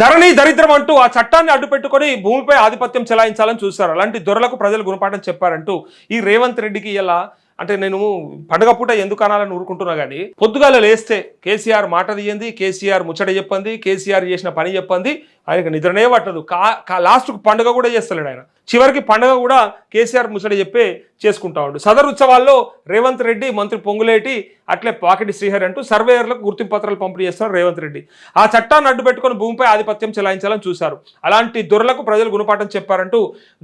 ధరణి దరిద్రం అంటూ ఆ చట్టాన్ని అడ్డుపెట్టుకొని భూమిపై ఆధిపత్యం చెలాయించాలని చూశారు. అలాంటి దొరలకు ప్రజలు గుణపాఠం చెప్పారంటూ ఈ రేవంత్ రెడ్డికి ఇలా అంటే నేను పండగ పూట ఎందుకు అనాలని ఊరుకుంటున్నా కానీ పొద్దుగాల లేస్తే కేసీఆర్ మాట తీయంది కేసీఆర్ ముచ్చట చెప్పంది కేసీఆర్ చేసిన పని చెప్పంది ఆయనకు నిద్రనే పట్టదు. కా కా లాస్ట్కు పండుగ కూడా చేస్తలేడు ఆయన. చివరికి పండుగ కూడా కేసీఆర్ ముచ్చట చెప్పే చేసుకుంటా ఉండు. సదరు ఉత్సవాల్లో రేవంత్ రెడ్డి మంత్రి పొంగులేటి అట్లే పాకిటి శ్రీహరి అంటూ సర్వేయర్లకు గుర్తింపు పత్రాలు పంపిణీ చేస్తున్నారు రేవంత్ రెడ్డి. ఆ చట్టాన్ని అడ్డు పెట్టుకొని భూమిపై ఆధిపత్యం చెలాయించాలని చూశారు. అలాంటి దొరలకు ప్రజలు గుణపాఠం చెప్పారంటూ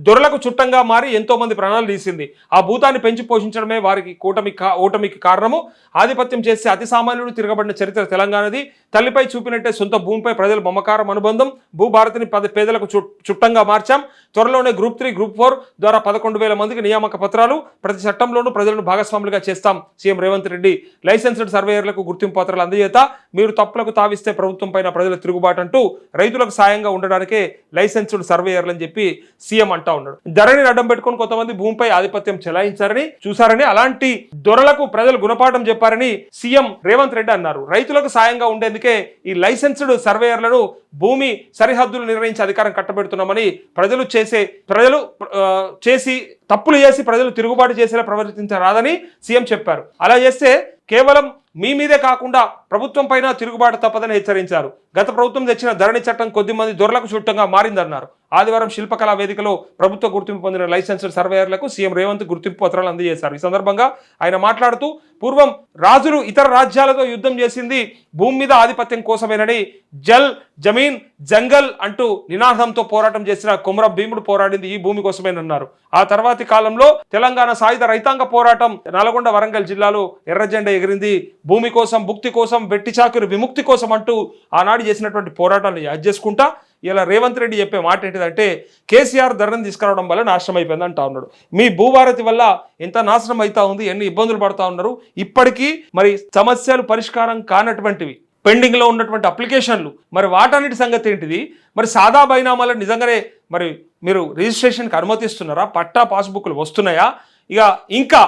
దొరలకు చుట్టంగా మారి ఎంతో మంది ప్రాణాలు తీసింది. ఆ భూతాన్ని పెంచి పోషించడమే వారికి కూటమి ఓటమికి కారణము. ఆధిపత్యం చేసే అతి సామాన్యుడు తిరగబడిన చరిత్ర తెలంగాణది. తల్లిపై చూపినట్టే సొంత భూమిపై ప్రజల మమకారం అనుబంధం. భూభారతిని పద పేదలకు చుట్టంగా మార్చాం. త్వరలోనే గ్రూప్ త్రీ గ్రూప్ ఫోర్ ద్వారా పదకొండు వేల మందికి నియామక పత్రాలు. ప్రతి చట్టంలోనూ ప్రజలను భాగస్వాములుగా చేస్తాం. సీఎం రేవంత్ రెడ్డి లైసెన్స్డ్ సర్వేయర్లకు గుర్తింపు పత్రాలు అందజేత. మీరు తప్పులకు తావిస్తే ప్రభుత్వం పైన ప్రజల తిరుగుబాటు అంటూ రైతులకు సాయంగా ఉండడానికే లైసెన్స్డ్ సర్వేయర్లు అని చెప్పి సీఎం అంటా ఉన్నాడు. ధరని అడ్డం పెట్టుకొని కొంతమంది భూమిపై ఆధిపత్యం చెలాయించారని చూశారని అలాంటి దొరలకు ప్రజలు గుణపాఠం చెప్పారని సీఎం రేవంత్ రెడ్డి అన్నారు. రైతులకు సాయంగా ఉండేందుకే ఈ లైసెన్స్డ్ సర్వేయర్లను భూమి సరిహద్దులు నిర్ణయించే అధికారం కట్టబెడుతున్నామని ప్రజలు చేసే ప్రజలు చేసి తప్పులు చేసి ప్రజలు తిరుగుబాటు చేసేలా ప్రవర్తించరాదని సీఎం చెప్పారు. అలా చేస్తే కేవలం మీ మీదే కాకుండా ప్రభుత్వం పైన తిరుగుబాటు తప్పదని హెచ్చరించారు. గత ప్రభుత్వం తెచ్చిన ధరణి చట్టం కొద్ది మంది దొరలకు చుట్టంగా మారిందన్నారు. ఆదివారం శిల్పకళా వేదికలో ప్రభుత్వ గుర్తింపు పొందిన లైసెన్స్డ్ సర్వేయర్లకు సీఎం రేవంత్ గుర్తింపు పత్రాలు అందజేశారు. ఈ సందర్భంగా ఆయన మాట్లాడుతూ పూర్వం రాజులు ఇతర రాజ్యాలతో యుద్ధం చేసింది భూమి మీద ఆధిపత్యం కోసమేనని జల్ జమీన్ జంగల్ అంటూ నినాదంతో పోరాటం చేసిన కొమరం భీముడు పోరాడింది ఈ భూమి కోసమేనన్నారు. ఆ తర్వాతి కాలంలో తెలంగాణ సాయుధ రైతాంగ పోరాటం నల్గొండ వరంగల్ జిల్లాలో ఎర్రజెండ ఎగిరింది. భూమి కోసం భుక్తి కోసం వెట్టి చాకురి విముక్తి కోసం అంటూ ఆనాడు చేసినటువంటి పోరాటాలను యాద్ చేసుకుంటా ఇలా రేవంత్ రెడ్డి చెప్పే మాట ఏంటిదంటే కేసీఆర్ ధరను తీసుకురావడం వల్ల నాశనం అయిపోయింది అంటా ఉన్నాడు. మీ భూభారతి వల్ల ఎంత నాశనం అవుతా ఉంది ఎన్ని ఇబ్బందులు పడతా ఉన్నారు ఇప్పటికీ మరి సమస్యలు పరిష్కారం కానటువంటివి పెండింగ్లో ఉన్నటువంటి అప్లికేషన్లు మరి వాటన్నిటి సంగతి ఏంటిది? మరి సాదా బైనామాలు నిజంగానే మరి మీరు రిజిస్ట్రేషన్కి అనుమతిస్తున్నారా? పట్టా పాస్బుక్లు వస్తున్నాయా? ఇక ఇంకా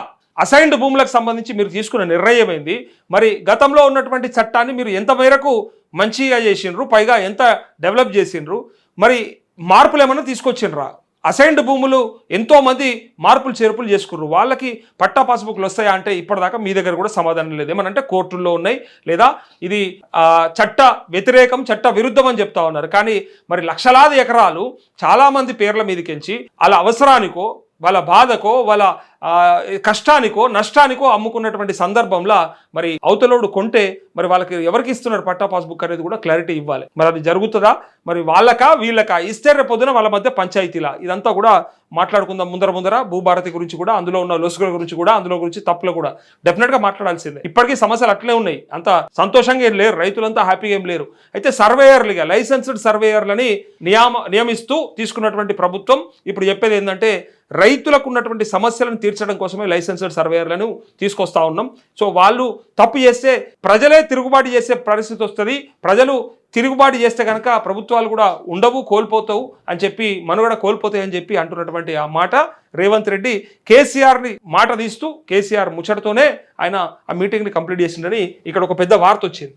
అసైన్డ్ భూములకు సంబంధించి మీరు తీసుకున్న నిర్ణయమైంది మరి గతంలో ఉన్నటువంటి చట్టాన్ని మీరు ఎంత మేరకు మంచిగా చేసిండ్రు? పైగా ఎంత డెవలప్ చేసిండ్రు? మరి మార్పులు ఏమైనా తీసుకొచ్చిండ్రా? అసైన్డ్ భూములు ఎంతోమంది మార్పులు చేర్పులు చేసుకున్నారు వాళ్ళకి పట్టా పాస్బుక్లు వస్తాయా అంటే ఇప్పటిదాకా మీ దగ్గర కూడా సమాధానం లేదు. ఏమనంటే కోర్టుల్లో ఉన్నాయి లేదా ఇది చట్ట వ్యతిరేకం చట్ట విరుద్ధం అని చెప్తా ఉన్నారు. కానీ మరి లక్షలాది ఎకరాలు చాలామంది పేర్ల మీదకించి వాళ్ళ అవసరానికో వాళ్ళ బాధకో వాళ్ళ కష్టానికో నష్టానికో అమ్ముకున్నటువంటి సందర్భంలో మరి అవతలోడు కొంటే మరి వాళ్ళకి ఎవరికి ఇస్తున్నారు పట్టా పాస్బుక్ అనేది కూడా క్లారిటీ ఇవ్వాలి. మరి అది జరుగుతుందా? మరి వాళ్ళకా వీళ్ళకా? ఇస్తే పొద్దున వాళ్ళ మధ్య పంచాయతీలా? ఇదంతా కూడా మాట్లాడుకుందాం ముందర ముందర. భూభారతి గురించి కూడా అందులో ఉన్న లొసుగుల గురించి కూడా అందులో గురించి తప్పులు కూడా. డెఫినెట్గా మాట్లాడాల్సిందే. ఇప్పటికీ సమస్యలు అట్లే ఉన్నాయి. అంత సంతోషంగా ఏం లేరు. రైతులంతా హ్యాపీగా ఏం లేరు. అయితే సర్వేయర్లుగా లైసెన్స్డ్ సర్వేయర్లని నియామ నియమిస్తూ తీసుకున్నటువంటి ప్రభుత్వం ఇప్పుడు చెప్పేది ఏంటంటే రైతులకు ఉన్నటువంటి సమస్యలను తీర్చడం కోసమే లైసెన్స్డ్ సర్వేయర్లను తీసుకొస్తా ఉన్నాం. సో వాళ్ళు తప్పు చేస్తే ప్రజలే తిరుగుబాటు చేసే పరిస్థితి వస్తుంది. ప్రజలు తిరుగుబాటు చేస్తే కనుక ప్రభుత్వాలు కూడా ఉండవు కోల్పోతావు అని చెప్పి మనుగడ కోల్పోతాయి అని చెప్పి అంటున్నటువంటి ఆ మాట రేవంత్ రెడ్డి కేసీఆర్ని మాట తీస్తూ కేసీఆర్ ముచ్చటతోనే ఆయన ఆ మీటింగ్ని కంప్లీట్ చేసిండని ఇక్కడ ఒక పెద్ద వార్త వచ్చింది.